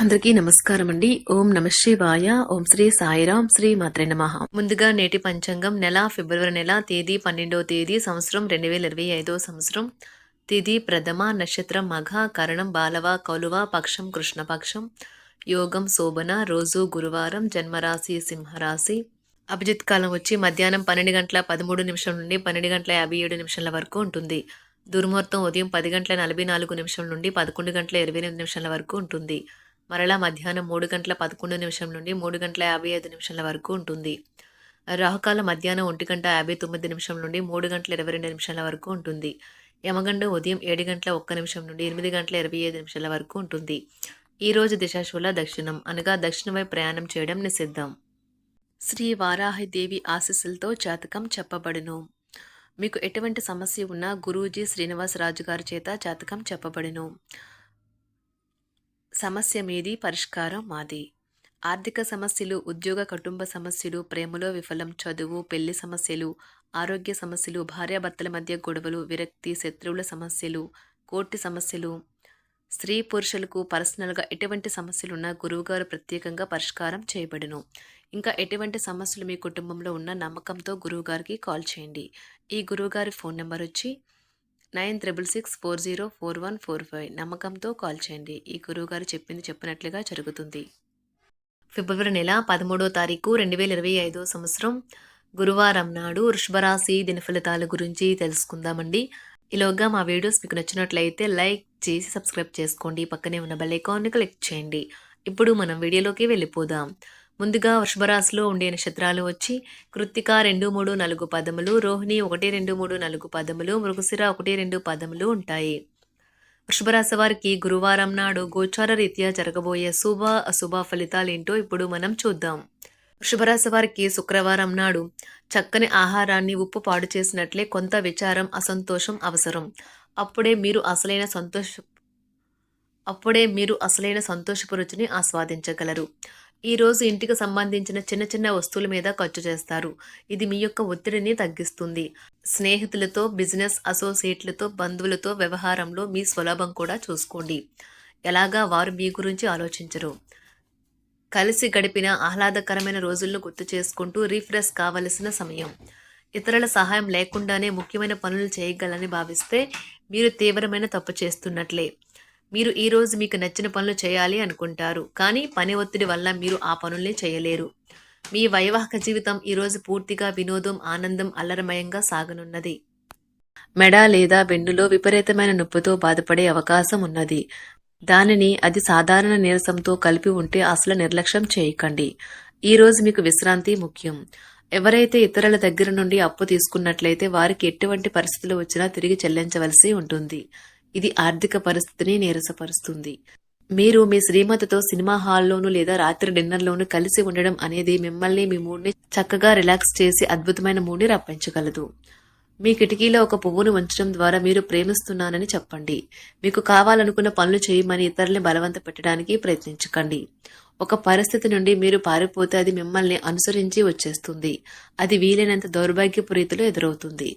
అందరికీ నమస్కారం అండి ఓం నమ శివాయ. ఓం శ్రీ సాయిరాం శ్రీ మాత్రే నమ. ముందుగా నేటి పంచాంగం నెల ఫిబ్రవరి నెల తేదీ పన్నెండవ తేదీ సంవత్సరం రెండు వేల ఇరవై ఐదో సంవత్సరం. తిథి ప్రథమ నక్షత్రం మఘ కరణం బాలవ కౌలువ పక్షం కృష్ణపక్షం యోగం శోభన రోజు గురువారం జన్మరాశి సింహరాశి. అభిజిత్ కాలం వచ్చి మధ్యాహ్నం పన్నెండు గంటల పదమూడు నిమిషం నుండి పన్నెండు గంటల యాభై ఏడు నిమిషాల వరకు ఉంటుంది. దుర్ముహూర్తం ఉదయం పది గంటల నలభై నాలుగు నిమిషం నుండి పదకొండు గంటల ఇరవై ఎనిమిది నిమిషాల వరకు ఉంటుంది. మరలా మధ్యాహ్నం మూడు గంటల పదకొండు నిమిషం నుండి మూడు గంటల యాభై ఐదు నిమిషాల వరకు ఉంటుంది. రాహుకాలం మధ్యాహ్నం ఒంటి గంట యాభై తొమ్మిది నిమిషం నుండి మూడు గంటల ఇరవై రెండు నిమిషాల వరకు ఉంటుంది. యమగండం ఉదయం ఏడు గంటల ఒక్క నిమిషం నుండి ఎనిమిది గంటల ఇరవై ఐదు నిమిషాల వరకు ఉంటుంది. ఈ రోజు దిశాశూల దక్షిణం అనగా దక్షిణ వైపు ప్రయాణం చేయడం నిషిద్ధం. శ్రీ వారాహిదేవి ఆశీస్సులతో జాతకం చెప్పబడును. మీకు ఎటువంటి సమస్య ఉన్నా గురూజీ శ్రీనివాసరాజు గారి చేత జాతకం చెప్పబడును. సమస్య మీది పరిష్కారం మాది. ఆర్థిక సమస్యలు ఉద్యోగ కుటుంబ సమస్యలు ప్రేమలో విఫలం చదువు పెళ్ళి సమస్యలు ఆరోగ్య సమస్యలు భార్యాభర్తల మధ్య గొడవలు విరక్తి శత్రువుల సమస్యలు కోర్టు సమస్యలు స్త్రీ పురుషులకు పర్సనల్గా ఎటువంటి సమస్యలున్నా గురువుగారు ప్రత్యేకంగా పరిష్కారం చేయబడును. ఇంకా ఎటువంటి సమస్యలు మీ కుటుంబంలో ఉన్న నమ్మకంతో గురువుగారికి కాల్ చేయండి. ఈ గురువుగారి ఫోన్ నెంబర్ వచ్చి nine triple six four zero four one four five నమ్మకంతో కాల్ చేయండి. ఈ గురువుగారు చెప్పింది చెప్పినట్లుగా జరుగుతుంది. ఫిబ్రవరి నెల పదమూడో తారీఖు రెండు వేల ఇరవై ఐదో సంవత్సరం గురువారం నాడు వృషభరాశి దినఫలితాల గురించి తెలుసుకుందామండి. ఈలోగా మా వీడియోస్ మీకు నచ్చినట్లయితే లైక్ చేసి సబ్స్క్రైబ్ చేసుకోండి. పక్కనే ఉన్న బెల్ ఐకాన్ని క్లిక్ చేయండి. ఇప్పుడు మనం వీడియోలోకి వెళ్ళిపోదాం. ముందుగా వృషభరాశిలో ఉండే నక్షత్రాలు వచ్చి కృత్తిక రెండు మూడు నాలుగు పదములు రోహిణి ఒకటి రెండు మూడు నాలుగు పదములు మృగశిర ఒకటి రెండు పదములు ఉంటాయి. వృషభరాశి వారికి గురువారం నాడు గోచార రీత్యా జరగబోయే శుభ అశుభ ఫలితాలేంటో ఇప్పుడు మనం చూద్దాం. వృషభరాశి వారికి శుక్రవారం నాడు చక్కని ఆహారాన్ని ఉప్పు పాడు చేసినట్లే కొంత విచారం అసంతోషం అవసరం. అప్పుడే మీరు అసలైన సంతోష అప్పుడే మీరు అసలైన సంతోషపు రుచిని ఆస్వాదించగలరు. ఈ రోజు ఇంటికి సంబంధించిన చిన్న చిన్న వస్తువుల మీద ఖర్చు చేస్తారు. ఇది మీ యొక్క ఒత్తిడిని తగ్గిస్తుంది. స్నేహితులతో బిజినెస్ అసోసియేట్లతో బంధువులతో వ్యవహారంలో మీ స్వలాభం కూడా చూసుకోండి. ఎలాగా వారు మీ గురించి ఆలోచించరు. కలిసి గడిపిన ఆహ్లాదకరమైన రోజులను గుర్తు చేసుకుంటూ రీఫ్రెష్ కావలసిన సమయం. ఇతరుల సహాయం లేకుండానే ముఖ్యమైన పనులు చేయగలని భావిస్తే మీరు తీవ్రమైన తప్పు చేస్తున్నట్లే. మీరు ఈరోజు మీకు నచ్చిన పనులు చేయాలి అనుకుంటారు కానీ పని ఒత్తిడి వల్ల మీరు ఆ పనుల్ని చేయలేరు. మీ వైవాహిక జీవితం ఈరోజు పూర్తిగా వినోదం ఆనందం అల్లరమయంగా సాగనున్నది. మెడ లేదా వెన్నులో విపరీతమైన నొప్పితో బాధపడే అవకాశం ఉన్నది. దానిని అది సాధారణ నీరసంతో కలిపి ఉంటే అసలు నిర్లక్ష్యం చేయకండి. ఈ రోజు మీకు విశ్రాంతి ముఖ్యం. ఎవరైతే ఇతరుల దగ్గర నుండి అప్పు తీసుకున్నట్లయితే వారికి ఎటువంటి పరిస్థితులు వచ్చినా తిరిగి చెల్లించవలసి ఉంటుంది. ఇది ఆర్థిక పరిస్థితిని నీరసపరుస్తుంది. మీరు మీ శ్రీమతితో సినిమా హాల్లోనూ లేదా రాత్రి డిన్నర్లోనూ కలిసి ఉండడం అనేది మిమ్మల్ని మీ మూడ్ని చక్కగా రిలాక్స్ చేసి అద్భుతమైన మూడ్ని రప్పించగలదు. మీ కిటికీలో ఒక పువ్వును ఉంచడం ద్వారా మీరు ప్రేమిస్తున్నానని చెప్పండి. మీకు కావాలనుకున్న పనులు చేయమని ఇతరుల్ని బలవంత పెట్టడానికి ప్రయత్నించకండి. ఒక పరిస్థితి నుండి మీరు పారిపోతే అది మిమ్మల్ని అనుసరించి వచ్చేస్తుంది. అది వీలైనంత దౌర్భాగ్యపు రీతిలో ఎదురవుతుంది.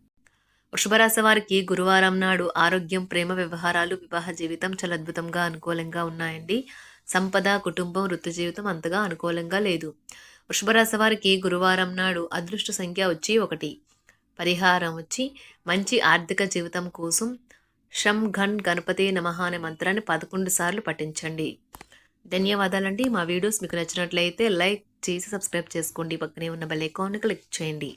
వృషభరాశి వారికి గురువారం నాడు ఆరోగ్యం ప్రేమ వ్యవహారాలు వివాహ జీవితం చాలా అద్భుతంగా అనుకూలంగా ఉన్నాయండి. సంపద కుటుంబం వృత్తి జీవితం అంతగా అనుకూలంగా లేదు. వృషభరాశి వారికి గురువారం నాడు అదృష్ట సంఖ్య వచ్చి ఒకటి. పరిహారం వచ్చి మంచి ఆర్థిక జీవితం కోసం షం ఘన్ గణపతి నమః అనే మంత్రాన్ని పదకొండు సార్లు పఠించండి. ధన్యవాదాలండి. మా వీడియోస్ మీకు నచ్చినట్లయితే లైక్ చేసి సబ్స్క్రైబ్ చేసుకోండి. పక్కనే ఉన్న బెల్ ఐకాన్ క్లిక్ చేయండి.